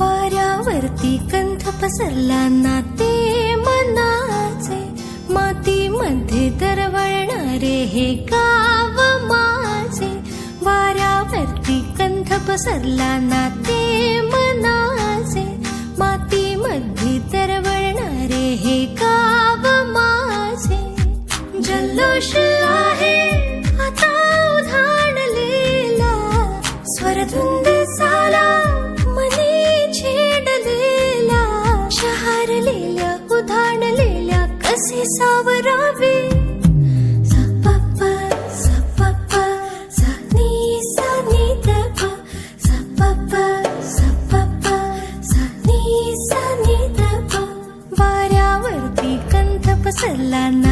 वाऱ्यावरती कंठ पसरला नाते मनाचे मातीमध्ये दरवळणारे हे का कंठ पसरला नाते मनाचे मातीमध्ये दरवळणारे हे गाव माझे. जल्लोष आहे आता उधाणलेला स्वरधुंद झाला मने छेडलेला शहारलेल्या उधाणलेल्या कसे सा सा नी